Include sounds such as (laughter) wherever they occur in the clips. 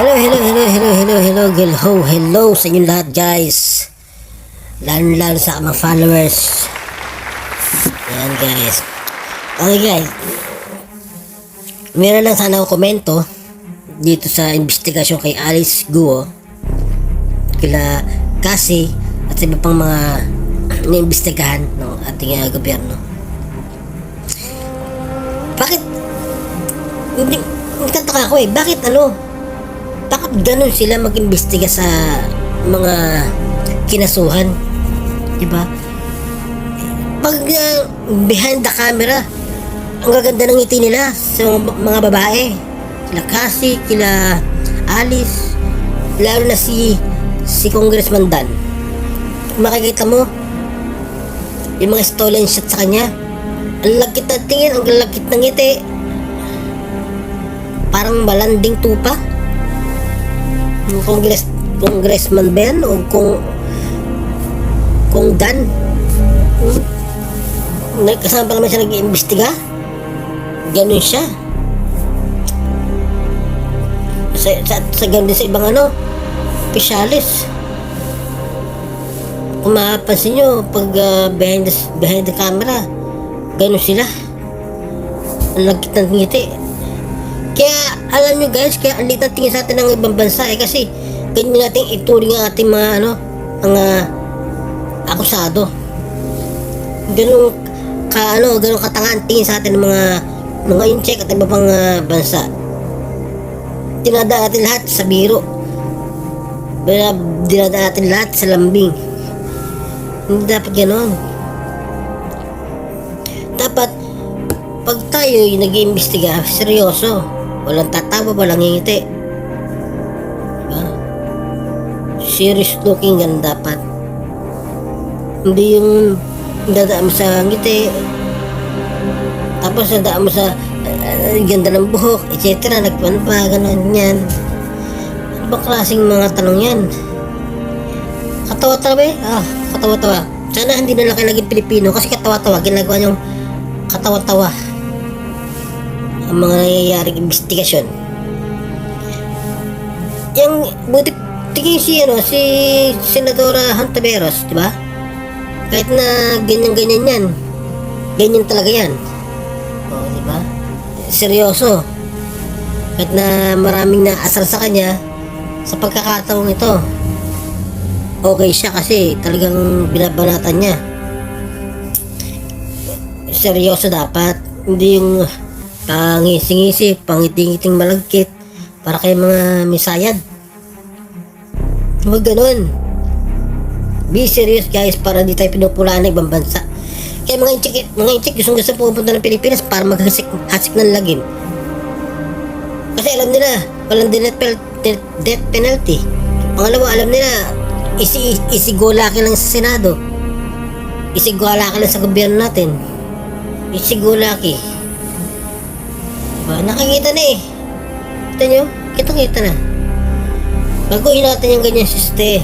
Hello, hello, hello, hello, hello, hello, hello, hello sa inyong lahat guys. Lalo lalo sa mga followers. Ayan guys. Okay guys. Meron lang sana ako komento dito sa investigasyon kay Alice Guo. Kila Cassie at iba pang mga naimbestigahan ng ating uh, gobyerno. Bakit? Nagtataka ako eh. Bakit ano? Bakit ganun sila mag-imbestiga sa mga kinasuhan? Diba? Pag uh, behind the camera, ang gaganda ng ngiti nila sa mga, mga babae. Kila Cassie, kila Alice, lalo na si si Congressman Dan. Makikita mo, yung mga stolen shot sa kanya, ang lagkit na tingin, ang lagkit ng ngiti. Parang malanding tupa. Yung Congress, Congressman ba yan? O kung kung Dan? Hmm? Kasama pa naman siya nag-iimbestiga? Ganun siya. Sa, sa, sa ganun sa ibang ano, specialist. Kung mapapansin nyo, pag ah, behind, the, behind the camera, ganun sila. Ang lagkit ng ngiti. Kaya, alam nyo guys, kaya ang ang tingin sa atin ng ibang bansa eh, kasi ganyan natin ituring ang ating mga ano, mga akusado. Ganun ka ano, ganun katanga ang tingin sa atin ng mga mga incheck at iba pang ah, bansa. Dinadaan natin lahat sa biro. Dinadaan natin lahat sa lambing. Hindi dapat ganon. Dapat, pag tayo yung nag-iimbestiga, seryoso. Walang tatawa, walang ngingiti. Diba? Serious looking gan dapat. Hindi yung dadaan mo sa ngiti. Tapos dadaan mo sa uh, ganda ng buhok, etc. Nagpan pa, ganun yan. Ano ba klaseng mga tanong yan? Katawa-tawa eh. Ah, katawa-tawa. Sana hindi na lang kayo naging Pilipino kasi katawa-tawa. Ginagawa niyong katawa-tawa. Ang mga nangyayaring investigasyon. Yung, buti, tingin si, ano, si Senadora Hantaveros, di ba? Kahit na ganyan-ganyan yan. Ganyan talaga yan. O, di ba? Seryoso. Kahit na maraming naasar sa kanya, sa pagkakataong ito, okay siya kasi talagang binabanatan niya. Seryoso dapat. Hindi yung pangisi-ngisi, pangiting-iting malagkit para kay mga misayad. Huwag ganun. Be serious guys para di tayo pinupulaan ng ibang bansa. Kaya mga inchik, mga inchik gusto gusto pupunta ng Pilipinas para maghasik hasik ng lagim. Kasi alam nila, walang death, pel- death, penalty. Pangalawa, alam nila, isi, isigulaki lang sa Senado. Isigulaki lang sa gobyerno natin. Isigulaki. Diba? Nakikita na eh. Kita nyo? Kita-kita na. Baguhin natin yung ganyan siste.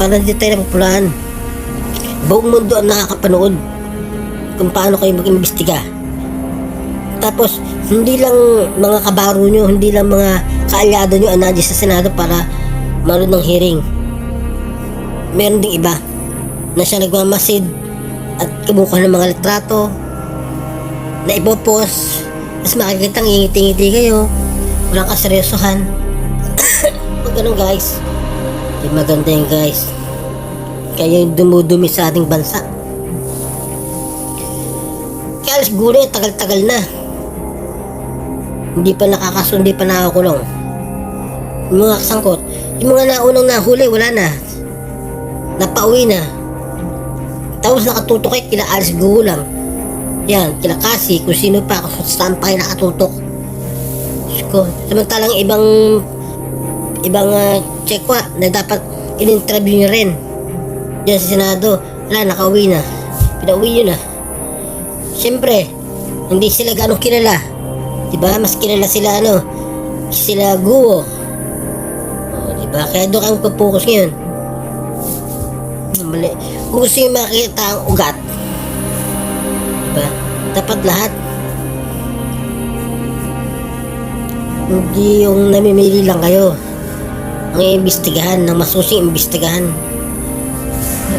Para hindi tayo napupulaan. Buong mundo ang nakakapanood kung paano kayo mag-imbestiga. Tapos, hindi lang mga kabaro nyo, hindi lang mga kaalyado nyo ang nandiyan sa Senado para manood ng hearing. Meron ding iba na siya nagmamasid at kumukuha ng mga litrato na ipopos tapos makikita ang ngiti-ngiti kayo. Walang kaseryosohan. (coughs) Pag ganun guys. Di maganda yung guys. Kaya yung dumudumi sa ating bansa. Kaya alas gulo yung tagal-tagal na. Hindi pa nakakaso hindi pa nakakulong. Yung mga kasangkot yung mga naunang nahuli wala na. Napauwi na. Tapos nakatutok kay kila Alice Guho lang yan, kila Cassie, kung sino pa, kung saan pa kayo nakatutok. Ko, samantalang ibang ibang uh, checkwa na dapat in-interview nyo rin. Diyan sa Senado, wala, nakauwi na. Pinauwi yun na. Siyempre, hindi sila ganong kilala. Diba? Mas kilala sila ano, sila Guo. O, diba? Kaya doon kang papokus ngayon. Mali. Kung gusto nyo makita ang ugat, Diba? Dapat lahat. Hindi yung namimili lang kayo. ang iimbestigahan, ng masusing imbestigahan.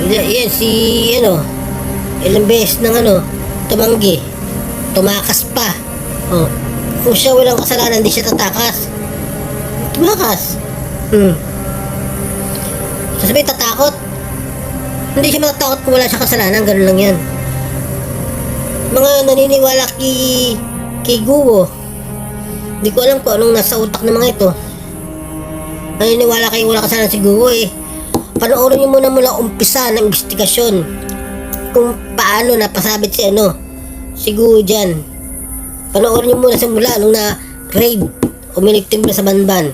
Yan, yan si, ano, ilang beses ng ano, tumanggi, tumakas pa. Oh. Kung siya walang kasalanan, hindi siya tatakas. Tumakas. Hmm. Sasabihin, tatakot. Hindi siya matatakot kung wala siya kasalanan, ganun lang yan. Mga naniniwala kay, kay Guo, hindi ko alam kung anong nasa utak ng mga ito. Naniniwala kayo wala kasalanan si Guo eh. Panoorin niyo muna mula umpisa ng investigasyon kung paano napasabit si ano, si Guo dyan. Panoorin niyo muna sa mula nung na raid umiliktim na sa banban.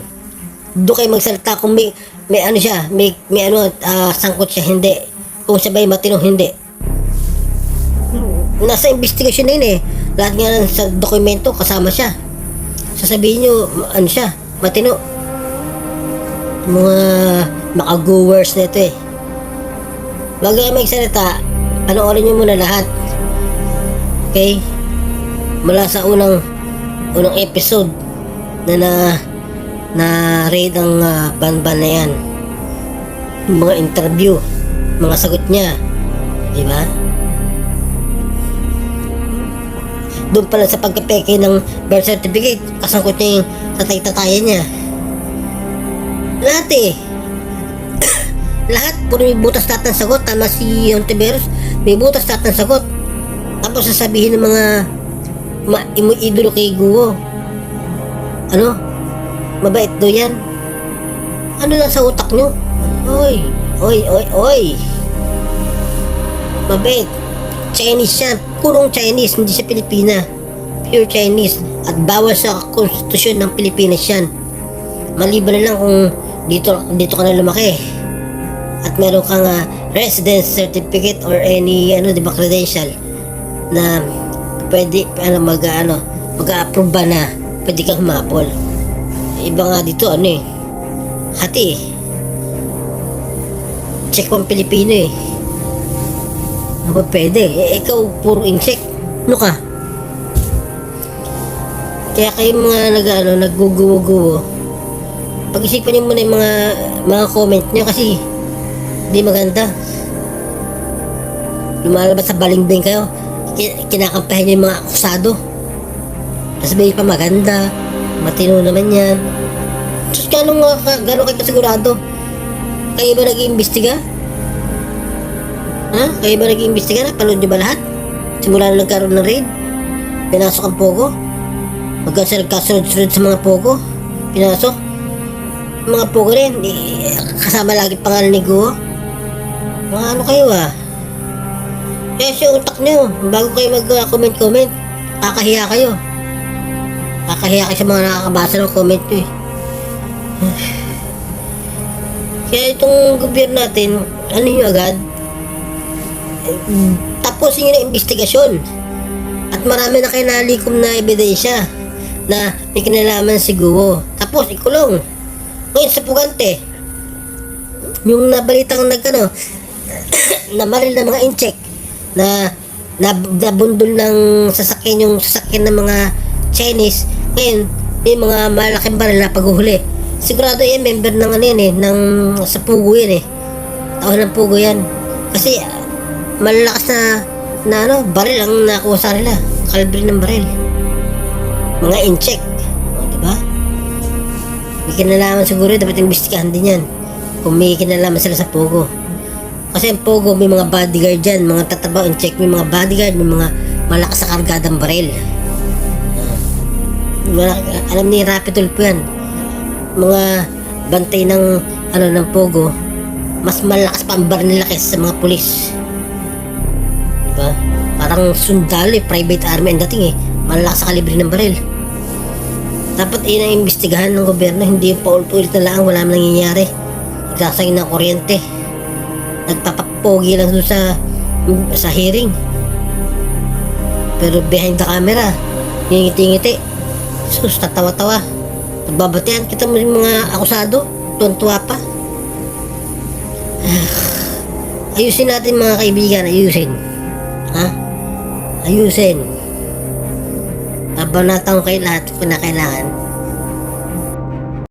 Doon kayo magsalita kung may, may ano siya, may, may ano, ah, sangkot siya, hindi. Kung siya ba'y matinong, hindi. Nasa investigasyon na yun eh. Lahat nga ng sa dokumento, kasama siya. Sasabihin nyo, ano siya, matino. Mga makagoers na ito eh. Bago kayo magsalita, panoorin nyo muna lahat. Okay? Mula sa unang unang episode na na na raid ang uh, banban na yan. Mga interview, mga sagot niya. Di ba? Doon pala sa pagkapeke ng birth certificate, kasangkot niya yung tatay-tatayan niya. Lahat eh. (coughs) lahat, puro may butas lahat sagot. Tama si Ontiveros, may butas lahat sagot. Tapos sasabihin ng mga ma idolo kay Guo. Ano? Mabait daw yan. Ano lang sa utak nyo? Oy, oy, oy, oy. Mabait. Chinese siya. Purong Chinese, hindi siya Pilipina. Pure Chinese. At bawal sa konstitusyon ng Pilipinas yan. Maliban na lang kung dito, dito ka na lumaki. At meron kang ah, residence certificate or any ano, di ba, credential na pwede ano mag ano mag-approve na pwede kang humapol. Iba nga dito ano eh. Hati eh. Check pang Pilipino eh. Ba pwede? Eh, ikaw puro insect. Ano ka? Kaya kayo mga nag ano, nagguguwo-guwo. Pag-isipan niyo muna yung mga mga comment niyo kasi hindi maganda. Lumalabas sa balingbing kayo. Ki- Kinakampahan niyo yung mga akusado. May pa maganda. Matino naman yan. Tapos gano'n nga, ka- gano'n kayo kasigurado? Kayo ba nag-iimbestiga? Ha? Kayo ba nag-iimbestiga? Napanood niyo ba lahat? Simula na nagkaroon ng raid? Pinasok ang Pogo? Magkasa nagkasunod-sunod sa mga Pogo? Pinasok? Mga Pogo rin, eh, kasama lagi pangalan ni Guo. Mga ano kayo ah? Kaya siya utak niyo, bago kayo mag-comment-comment, kakahiya kayo. Kakahiya kayo sa mga nakakabasa ng comment nyo eh. Kaya itong gobyerno natin, ano nyo agad, tapusin nyo na investigasyon. At marami na kayo nalikom na ebidensya na may kinalaman si Guo. Tapos, ikulong. Ngayon sa Pugante, yung nabalitang nag ano, (coughs) namaril ng mga incheck na na nabundol ng sasakyan yung sasakyan ng mga Chinese ngayon may mga malaking baril na paghuhuli sigurado yan member ng ano yan eh ng sa Pugo yan eh tao ng Pugo yan kasi malalakas na na ano baril ang nakuha sa nila kalibre ng baril mga incheck o diba may kinalaman siguro dapat imbestigahan din yan kung may kinalaman sila sa Pugo kasi ang Pogo, may mga bodyguard dyan, mga tatabaw and check, may mga bodyguard, may mga malakas sa kargadang baril. Ah. Alam ni Rapi Tulfo yan. Mga bantay ng, ano, ng Pogo, mas malakas pa ang baril nila kaysa sa mga pulis. Diba? Parang sundalo eh, private army ang dating eh. Malakas sa kalibre ng baril. Dapat yun ang imbestigahan ng gobyerno, hindi yung paulit-ulit na lang, wala man nangyayari. Nagsasayang ng kuryente nagpapapogi lang doon sa sa hearing. Pero behind the camera, ngingiti-ngiti. Sus, tatawa-tawa. Nagbabatian kita mo yung mga akusado. Tuwan-tuwa pa. Ayusin natin mga kaibigan, ayusin. Ha? Ayusin. Babanatan ko kayo lahat kung na kailangan.